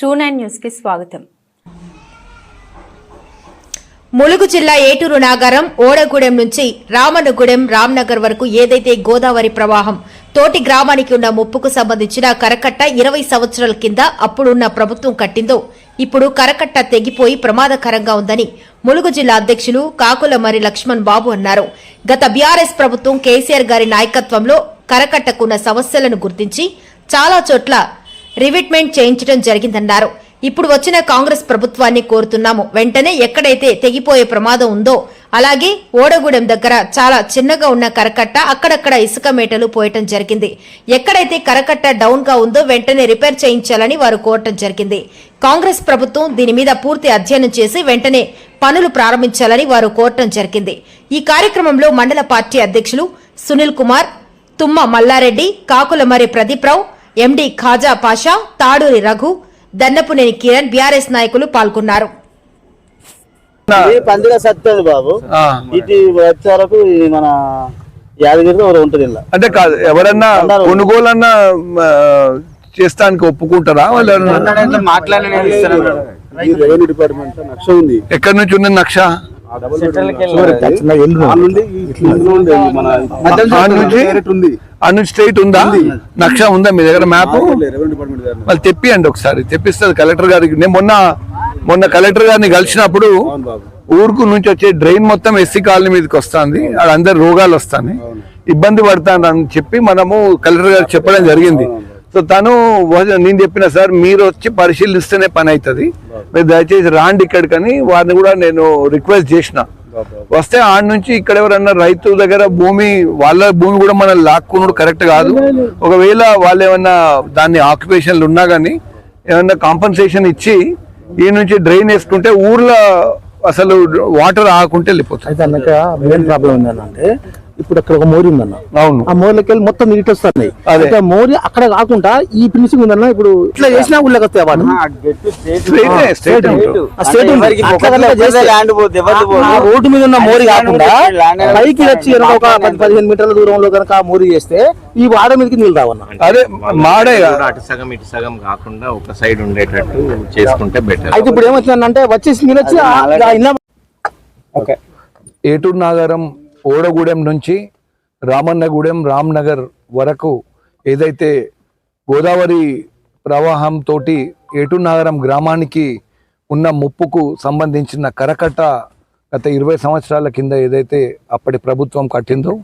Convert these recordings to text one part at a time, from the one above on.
True nine న్యూస్కి స్వాగతం. ములుగు జిల్లా ఏటూరు నాగారం ఓడగూడెం నుంచి రామనగూడెం రామ్నగర్ వరకు ఏదైతే గోదావరి ప్రవాహం తోటి గ్రామానికి ఉన్న ముప్పుకు సంబంధించిన కరకట్ట ఇరవై సంవత్సరాల కింద అప్పుడున్న ప్రభుత్వం కట్టిందో ఇప్పుడు కరకట్ట తెగిపోయి ప్రమాదకరంగా ఉందని ములుగు జిల్లా అధ్యక్షులు కాకుల మరి లక్ష్మణ్ బాబు అన్నారు. గత బీఆర్ఎస్ ప్రభుత్వం కేసీఆర్ గారి నాయకత్వంలో కరకట్టకున్న సమస్యలను గుర్తించి చాలా చోట్ల రివిట్మెంట్ చేయించడం జరిగిందన్నారు. ఇప్పుడు వచ్చిన కాంగ్రెస్ ప్రభుత్వాన్ని కోరుతున్నాము. వెంటనే ఎక్కడైతే తెగిపోయే ప్రమాదం ఉందో అలాగే ఓడగూడెం దగ్గర చాలా చిన్నగా ఉన్న కరకట్ట అక్కడక్కడ ఇసుక మేటలు పోయటం జరిగింది. ఎక్కడైతే కరకట్ట డౌన్గా ఉందో వెంటనే రిపేర్ చేయించాలని వారు కోరటం జరిగింది. కాంగ్రెస్ ప్రభుత్వం దీని మీద పూర్తి అధ్యయనం చేసి వెంటనే పనులు ప్రారంభించాలని వారు కోరటం జరిగింది. ఈ కార్యక్రమంలో మండల పార్టీ అధ్యక్షులు సునీల్ కుమార్ తుమ్మ మల్లారెడ్డి కాకులమరి ప్రదీప్రావు ఎండి ఖాజా పాషా తాడూరి రఘు దన్నపునేని కిరణ్ బీఆర్ఎస్ నాయకులు పాల్గొన్నారు ఇది పందిగా సత్యది బాబు. ఇటు వచ్చే వరకు మన యాదగిరిలో ఉంటుంది అంటే కాదు ఎవరన్నా. కొనుగోలన్నా ఆ, చేస్తానికి ఒప్పుకుంటారా వాళ్ళు? ఈ రెవెన్యూ డిపార్ట్మెంట్ నక్ష ఉంది ఎక్కడి నుంచి ఉన్నది నక్ష ఆ నుండి ఇట్లా ఉంది. మన ఆ నుంచి డైరెక్ట్ ఉంది. ఆ నుంచి స్ట్రైట్ ఉందా? నక్ష ఉందా మీ దగ్గర మ్యాప్ రెవెన్యూ డిపార్ట్మెంట్ గారు వాళ్ళు తెప్పియండి ఒకసారి. తెప్పిస్తుంది కలెక్టర్ గారికి నేను మొన్న మొన్న కలెక్టర్ గారిని కలిసినప్పుడు ఊరుకు నుంచి వచ్చే డ్రైన్ మొత్తం ఎస్సీ కాలనీ మీదకి వస్తుంది. అందరు రోగాలు వస్తాయి ఇబ్బంది పడతాను అని చెప్పి మనము కలెక్టర్ గారికి చెప్పడం జరిగింది. సో తను నేను చెప్పిన సార్ మీరు వచ్చి పరిశీలిస్తేనే పని అవుతుంది మీరు దయచేసి రాండి ఇక్కడికని వారిని కూడా నేను రిక్వెస్ట్ చేసిన. వస్తే ఆడ నుంచి ఇక్కడ ఎవరన్నా రైతు దగ్గర భూమి వాళ్ళ భూమి కూడా మనం లాక్కున్నాడు కరెక్ట్ కాదు. ఒకవేళ వాళ్ళు ఏమన్నా దాన్ని ఆక్యుపేషన్లు ఉన్నా కానీ ఏమన్నా కాంపన్సేషన్ ఇచ్చి ఈ నుంచి డ్రైన్ వేసుకుంటే ఊర్లో అసలు వాటర్ ఆకుంటే వెళ్ళిపోతుంది అయితే అన్నక మెయిన్ ప్రాబ్లం ఏంటంటే ఇప్పుడు అక్కడ ఒక మోరి ఉందన్న. అవును. ఆ మోర్లకి వెళ్ళి మొత్తం నీటి వస్తున్నాయి అదే. అయితే ఆ మోరి అక్కడ కాకుండా ఈ ఫినిషింగ్ ఉందన్న ఇప్పుడు ఇట్లా చేసినా ఊళ్ళకి వస్తాయి వాడు? రోడ్డు మీద ఉన్న మోరి కాకుండా పైకి వచ్చి ఒక పది పదిహేను మీటర్ల దూరంలో కనుక ఆ మోరి చేస్తే ఈ వాడ మీదకి నీళ్ళు రావన్న. అదే మాడే అటు సగం ఇటు సగం కాకుండా ఒక సైడ్ ఉండేటట్టు చేసుకుంటే బెటర్ అయితే ఇప్పుడు ఏమవుతుందంటే వచ్చేసి మీరు వచ్చి ఇళ్ళ ఏటూరు నాగరం ఓడగూడెం నుంచి రామన్నగూడెం రామ్నగర్ వరకు ఏదైతే గోదావరి ప్రవాహంతో ఏటునగరం గ్రామానికి ఉన్న ముప్పుకు సంబంధించిన కరకట్ట గత ఇరవై సంవత్సరాల కింద ఏదైతే అప్పటి ప్రభుత్వం కట్టిందో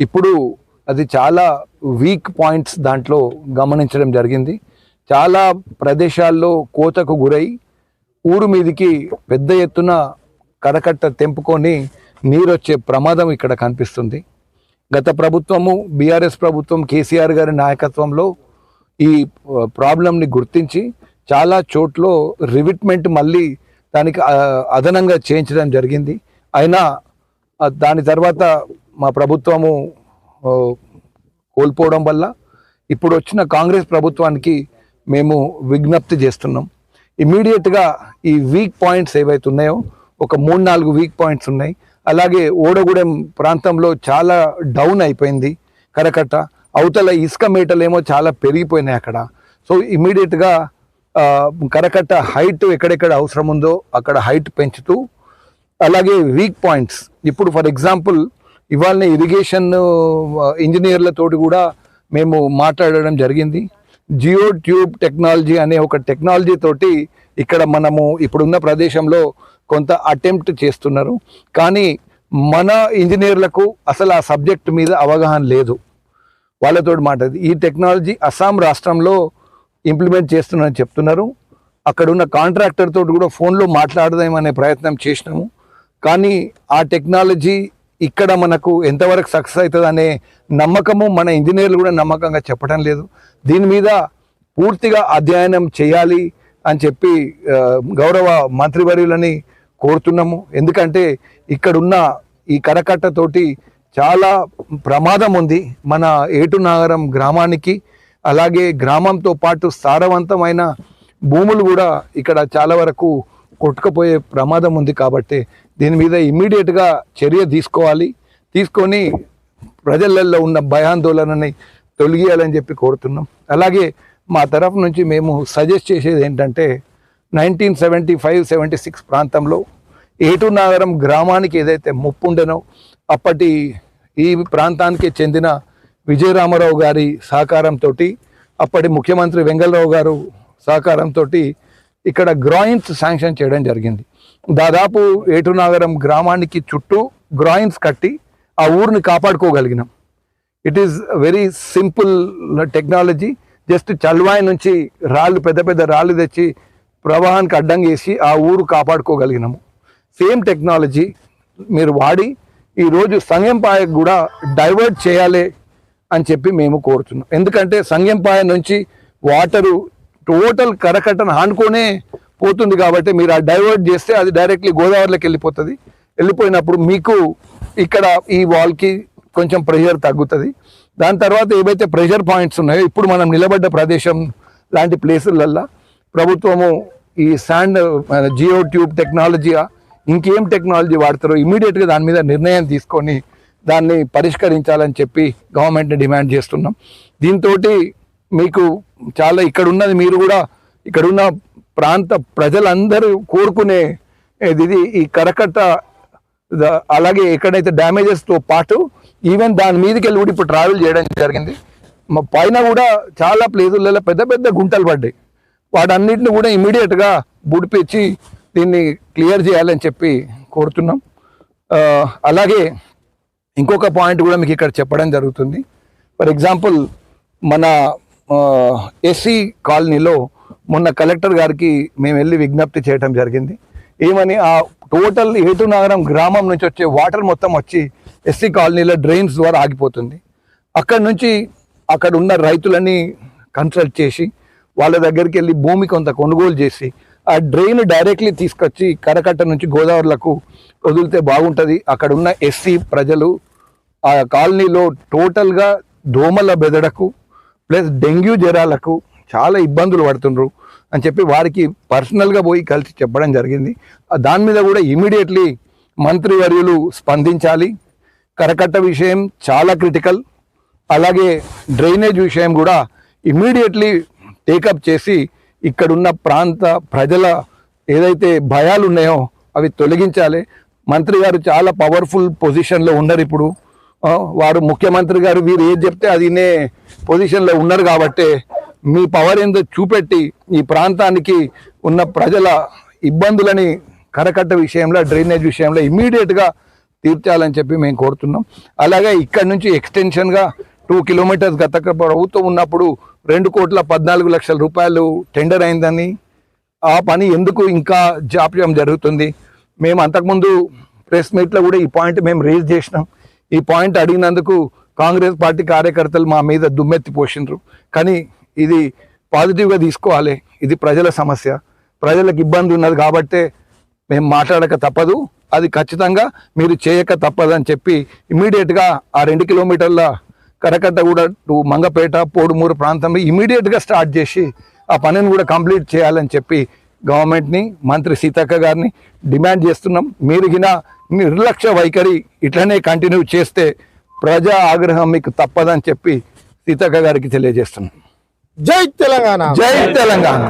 ఇప్పుడు అది చాలా వీక్ పాయింట్స్ దాంట్లో గమనించడం జరిగింది. చాలా ప్రదేశాల్లో కోతకు గురై ఊరు మీదికి పెద్ద ఎత్తున కరకట్ట తెంపుకొని నీరు వచ్చే ప్రమాదం ఇక్కడ కనిపిస్తుంది. గత ప్రభుత్వము బీఆర్ఎస్ ప్రభుత్వం కేసీఆర్ గారి నాయకత్వంలో ఈ ప్రాబ్లంని గుర్తించి చాలా చోట్ల రివిట్మెంట్ మళ్ళీ దానికి అదనంగా చేయించడం జరిగింది. అయినా దాని తర్వాత మా ప్రభుత్వము కోల్పోవడం వల్ల ఇప్పుడు వచ్చిన కాంగ్రెస్ ప్రభుత్వానికి మేము విజ్ఞప్తి చేస్తున్నాం. ఇమీడియట్గా ఈ వీక్ పాయింట్స్ ఏవైతే ఉన్నాయో ఒక మూడు నాలుగు వీక్ పాయింట్స్ ఉన్నాయి. అలాగే ఓడగూడెం ప్రాంతంలో చాలా డౌన్ అయిపోయింది కరకట్ట. అవతల ఇసుక మేటలేమో చాలా పెరిగిపోయినాయి అక్కడ. సో ఇమీడియట్గా కరకట్ట హైట్ ఎక్కడెక్కడ అవసరం ఉందో అక్కడ హైట్ పెంచుతూ అలాగే వీక్ పాయింట్స్. ఇప్పుడు ఫర్ ఎగ్జాంపుల్ ఇవాళ ఇరిగేషన్ ఇంజనీర్లతోటి కూడా మేము మాట్లాడడం జరిగింది. జియో ట్యూబ్ టెక్నాలజీ అనే ఒక టెక్నాలజీ తోటి ఇక్కడ మనము ఇప్పుడున్న ప్రదేశంలో కొంత అటెంప్ట్ చేస్తున్నారు. కానీ మన ఇంజనీర్లకు అసలు ఆ సబ్జెక్ట్ మీద అవగాహన లేదు. వాళ్ళతో మాట్లాడి ఈ టెక్నాలజీ అస్సాం రాష్ట్రంలో ఇంప్లిమెంట్ చేస్తున్నారని చెప్తున్నారు. అక్కడ ఉన్న కాంట్రాక్టర్ తోటి కూడా ఫోన్లో మాట్లాడదామనే ప్రయత్నం చేసినాము. కానీ ఆ టెక్నాలజీ ఇక్కడ మనకు ఎంతవరకు సక్సెస్ అవుతుంది అనే నమ్మకము మన ఇంజనీర్లు కూడా నమ్మకంగా చెప్పడం లేదు. దీని మీద పూర్తిగా అధ్యయనం చేయాలి అని చెప్పి గౌరవ మంత్రివర్యులని కోరుతున్నాము. ఎందుకంటే ఇక్కడున్న ఈ కరకట్టతోటి చాలా ప్రమాదం ఉంది మన ఏటు నగరం గ్రామానికి. అలాగే గ్రామంతో పాటు సారవంతమైన భూములు కూడా ఇక్కడ చాలా వరకు కొట్టుకుపోయే ప్రమాదం ఉంది కాబట్టి దీని మీద ఇమ్మీడియట్గా చర్య తీసుకోవాలి. తీసుకొని ప్రజలలో ఉన్న భయాందోళనని తొలగియాలని చెప్పి కోరుతున్నాం. అలాగే మా తరఫు నుంచి మేము సజెస్ట్ చేసేది ఏంటంటే nineteen seventy five seventy six ప్రాంతంలో ఏటు నగరం గ్రామానికి ఏదైతే ముప్పు ఉండనో అప్పటి ఈ ప్రాంతానికి చెందిన విజయరామారావు గారి సహకారంతో అప్పటి ముఖ్యమంత్రి వెంగళరావు గారు సహకారంతో ఇక్కడ గ్రాయిన్స్ శాంక్షన్ చేయడం జరిగింది. దాదాపు ఏటునాగరం గ్రామానికి చుట్టూ గ్రాయిన్స్ కట్టి ఆ ఊరిని కాపాడుకోగలిగినాం. It is very simple technology just Chalvai నుంచి రాళ్ళు పెద్ద పెద్ద రాళ్ళు తెచ్చి ప్రవాహానికి అడ్డం వేసి ఆ ఊరు కాపాడుకోగలిగినాము. సేమ్ టెక్నాలజీ మీరు వాడి ఈరోజు సంగంపాయకు కూడా డైవర్ట్ చేయాలి అని చెప్పి మేము కోరుతున్నాం. ఎందుకంటే సంగంపాయ నుంచి వాటరు టోటల్ కరకట్టను ఆనుకొనే పోతుంది కాబట్టి మీరు ఆ డైవర్ట్ చేస్తే అది డైరెక్ట్లీ గోదావరిలోకి వెళ్ళిపోతుంది. వెళ్ళిపోయినప్పుడు మీకు ఇక్కడ ఈ వాల్కి కొంచెం ప్రెషర్ తగ్గుతుంది. దాని తర్వాత ఏవైతే ప్రెషర్ పాయింట్స్ ఉన్నాయో ఇప్పుడు మనం నిలబడ్డ ప్రదేశం లాంటి ప్లేసులల్లో ప్రభుత్వము ఈ శాండ్ జియో ట్యూబ్ టెక్నాలజీయా ఇంకేం టెక్నాలజీ వాడతారో ఇమీడియట్గా దాని మీద నిర్ణయం తీసుకొని దాన్ని పరిష్కరించాలని చెప్పి గవర్నమెంట్ని డిమాండ్ చేస్తున్నాం. దీంతో మీకు చాలా ఇక్కడ ఉన్నది మీరు కూడా ఇక్కడ ఉన్న ప్రాంత ప్రజలందరూ కోరుకునే ఇది ఈ కరకట్ట అలాగే ఎక్కడైతే డ్యామేజెస్తో పాటు ఈవెన్ దాని మీదకి వెళ్ళి కూడా ఇప్పుడు ట్రావెల్ చేయడం జరిగింది. మా పైన కూడా చాలా ప్లేసులలో పెద్ద పెద్ద గుంటలు పడ్డాయి. వాటన్నిటిని కూడా ఇమీడియట్గా బుడిపించి దీన్ని క్లియర్ చేయాలని చెప్పి కోరుతున్నాం. అలాగే ఇంకొక పాయింట్ కూడా మీకు ఇక్కడ చెప్పడం జరుగుతుంది. ఫర్ ఎగ్జాంపుల్ మన ఎస్సీ కాలనీలో మొన్న కలెక్టర్ గారికి మేము వెళ్ళి విజ్ఞప్తి చేయడం జరిగింది. ఏమని ఆ టోటల్ ఏటు నగరం గ్రామం నుంచి వచ్చే వాటర్ మొత్తం వచ్చి ఎస్సీ కాలనీలో డ్రైన్స్ ద్వారా ఆగిపోతుంది. అక్కడ నుంచి అక్కడ ఉన్న రైతులని కన్సల్ట్ చేసి వాళ్ళ దగ్గరికి వెళ్ళి భూమి కొంత కొనుగోలు చేసి ఆ డ్రైన్ డైరెక్ట్లీ తీసుకొచ్చి కరకట్ట నుంచి గోదావరిలకు వదిలితే బాగుంటుంది. అక్కడ ఉన్న ఎస్సీ ప్రజలు ఆ కాలనీలో టోటల్గా దోమల బెదడకు ప్లస్ డెంగ్యూ జ్వరాలకు చాలా ఇబ్బందులు పడుతుండ్రు అని చెప్పి వారికి పర్సనల్గా పోయి కలిసి చెప్పడం జరిగింది. దాని మీద కూడా ఇమీడియట్లీ మంత్రివర్యులు స్పందించాలి. కరకట్ట విషయం చాలా క్రిటికల్. అలాగే డ్రైనేజ్ విషయం కూడా ఇమీడియట్లీ టేకప్ చేసి ఇక్కడున్న ప్రాంత ప్రజల ఏదైతే భయాలు ఉన్నాయో అవి తొలగించాలి. మంత్రి గారు చాలా పవర్ఫుల్ పొజిషన్లో ఉన్నారు ఇప్పుడు. వారు ముఖ్యమంత్రి గారు వీరు ఏది చెప్తే అది నే పొజిషన్లో ఉన్నారు కాబట్టి మీ పవర్ ఏందో చూపెట్టి ఈ ప్రాంతానికి ఉన్న ప్రజల ఇబ్బందులని కరకట్ట విషయంలో డ్రైనేజ్ విషయంలో ఇమ్మీడియట్గా తీర్చాలని చెప్పి మేము కోరుతున్నాం. అలాగే ఇక్కడ నుంచి ఎక్స్టెన్షన్గా టూ కిలోమీటర్స్ గత ప్రభుత్వం ఉన్నప్పుడు రెండు కోట్ల పద్నాలుగు లక్షల రూపాయలు టెండర్ అయిందని ఆ పని ఎందుకు ఇంకా జాప్యం జరుగుతుంది? మేము అంతకుముందు ప్రెస్ మీట్లో కూడా ఈ పాయింట్ మేము రేజ్ చేసినాం. ఈ పాయింట్ అడిగినందుకు కాంగ్రెస్ పార్టీ కార్యకర్తలు మా మీద దుమ్మెత్తి పోసిండ్రు కానీ ఇది పాజిటివ్గా తీసుకోవాలి. ఇది ప్రజల సమస్య. ప్రజలకు ఇబ్బంది ఉన్నది కాబట్టే మేము మాట్లాడక తప్పదు. అది ఖచ్చితంగా మీరు చేయక తప్పదని చెప్పి ఇమీడియట్గా ఆ రెండు కిలోమీటర్ల కరకట్టగూడ టు మంగపేట పోడుమూరు ప్రాంతంలో ఇమీడియట్గా స్టార్ట్ చేసి ఆ పనిని కూడా కంప్లీట్ చేయాలని చెప్పి గవర్నమెంట్ని మంత్రి సీతక్క గారిని డిమాండ్ చేస్తున్నాం. మీరు గిన నిర్లక్ష్య వైఖరి ఇట్లనే కంటిన్యూ చేస్తే ప్రజా ఆగ్రహం మీకు తప్పదని చెప్పి సీతక్క గారికి తెలియజేస్తున్నాం. జై తెలంగాణ. జై తెలంగాణ.